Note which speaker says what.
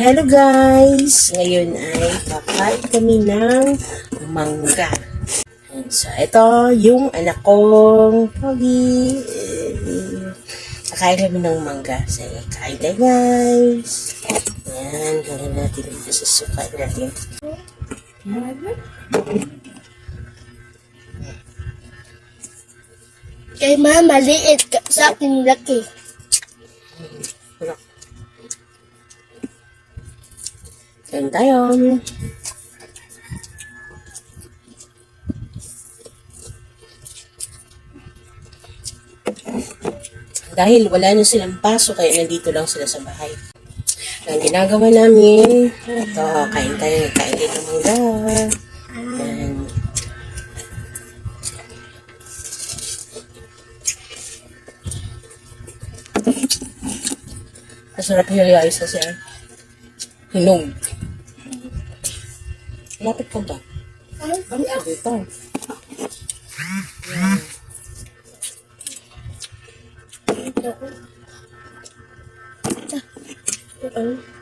Speaker 1: Hello guys! Ngayon ay kakain kami ng mangga. So, ito yung anak kong Pogi. Kakain kami ng mangga. So, kain tayo guys. Yan, gawin natin dito sa suka natin.
Speaker 2: Kay ma, maliit. ka- Sa akin, laki.
Speaker 1: Kain tayo. Dahil wala na silang paso, kaya nandito lang sila sa bahay. Ang ginagawa namin, ito, kain tayo, kain tayo ng mangga. Masarap ayos na siya. Hinog. Lapit ka ba? Ano ka dito? Yan.